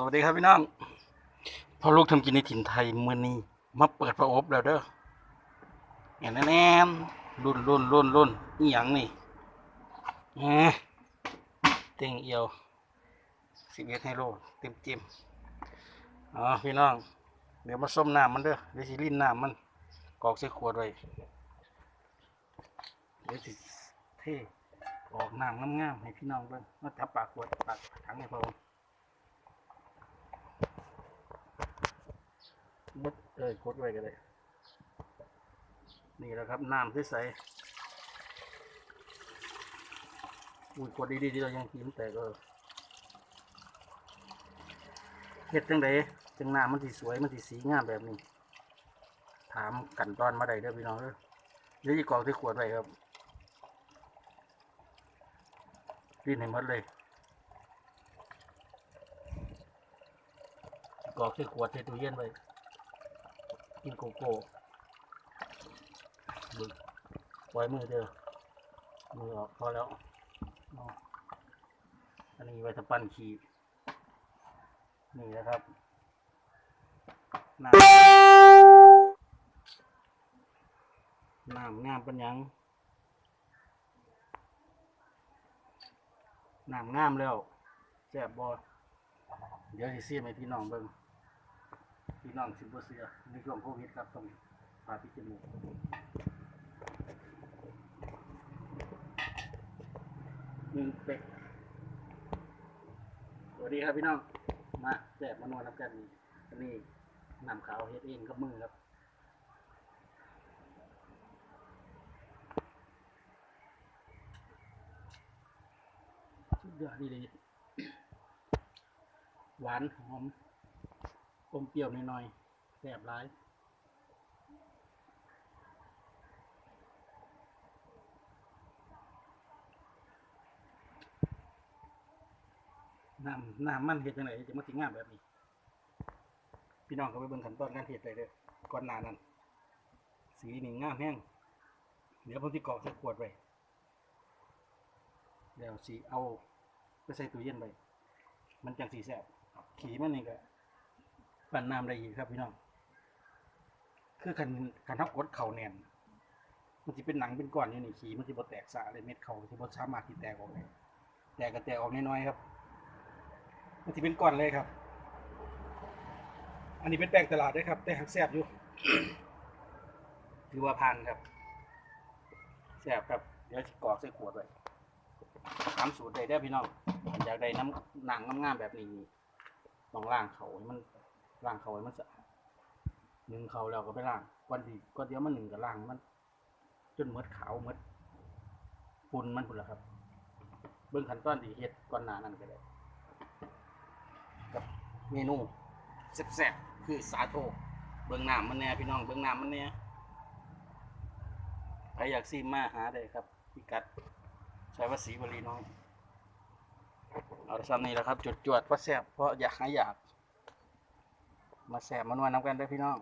สวัสดีครับพี่น้องพอลูกทำกินในถิ่นไทยมื้อนี้มาเปิดพระอบแล้วเด้อแอนแนนรุ่นรุ่นรุ่นรุ่นนี่ยังนี่แหมเต็งเอียวสิบเอ็ดไฮโลเต็มเต็มอ๋อพี่น้อง เดี๋ยวมาส้มน้ำมันเด้อเดี๋ยวสิลิ้นน้ำมันกรอกใส่ขวดไว้เดี๋ยวสิเท่ออกน้ำงามๆให้พี่น้องเบิ่งมาจับปากขวดปากถังให้พอ มดเอ้ยกดไว้ก็ได้ นี่แหละครับน้ำที่ใสอุ้ยกดดีๆที่เรายังกินแต่ก็เฮ็ดจังไดจังน้ำมันสีสวยมันสีสีงามแบบนี้ ถามกันตอนมาได้เด้อพี่น้องเด้อเดี๋ยวจะกรอกที่ขวดไว้ครับรีดให้หมดเลยกรอกที่ขวดที่ตู้เย็นไว้ กินโกโก้บึกไว้มือเด้อมือออกพอแล้วอันนี้ไว้ทำปั้นขีดนี่นะครับน้ำน้ำงามเป็นยังน้ำงามแล้วแซ่บบอเดี๋ยวสิเสียให้พี่น้องเบิ่ง พี่น้องสิบเสือในช่วงโควิดครับต้องพาพี่กินหมูหนึ่งเป็ดสวัสดีครับพี่น้อง มาแจกมานวดรับกันอันนี้นำขาวเฮ็ดเองกับมือครับสุดยอดดีเลยหวานหอม อมเปรี้ยวหน่อยๆแสบร้ายน้ำน้ำมันเห็ดยังไงจะมาถึงงามแบบนี้ พี่น้องก็ไปเบิ่งขั้นตอนการเห็ดได้เลยก่อนหน้านั้น สีนี่งามแห้งเดี๋ยวผมที่กรอกใส่ขวดไว้เดี๋ยวสีเอาไปใส่ตู้เย็นไว้มันจังสีแสบ ขี่มันนี่ก็ ปั่นน้ำได้อีกครับพี่น้อง คือคันคันทับกดเข่าแน่น มันจะเป็นหนังเป็นก้อนอยู่นี่ขีมันจะบดแตกสะเลยเม็ดเข่าจะบดสามารถที่แตกออกได้แตกก็แตกออกน้อยๆครับ มันจะเป็นก้อนเลยครับ อันนี้เป็นแป้งตลาดด้วยครับ แต่หักแซบอยู่ ถือว่าพันครับแซบครับ เดี๋ยวกรอกใส่ขวดไว้ทำสูตรได้ได้พี่น้องอยากได้น้ำหนังงามๆแบบนี้ต้องล้างเขาให้มัน ล้างเขาให้มันสะอาดหนึ่งเขาแล้วก็ไปล้างก่อนดีก่อนเดียวมันหนึ่งก็ล้างมัน จนหมดขาวหมดฝุ่นมันพุ่นละครับ เบื้องขั้นตอนที่เฮ็ดก่อนหน้านั้นก็ได้กับเมนูแซ่บๆคือสาโทเบื้องน้ำมันแน่พี่น้องเบื้องน้ำมันแน่ใครอยากซีมาหาได้ครับพิกัดใช้วสีบรีน้อยเอาซ้ำนี้แหละครับ จุดจวดเพราะแซ่บเพราะอยากหาอยาก มาแสบมานวลน้ำกันด้วยพี่น้อง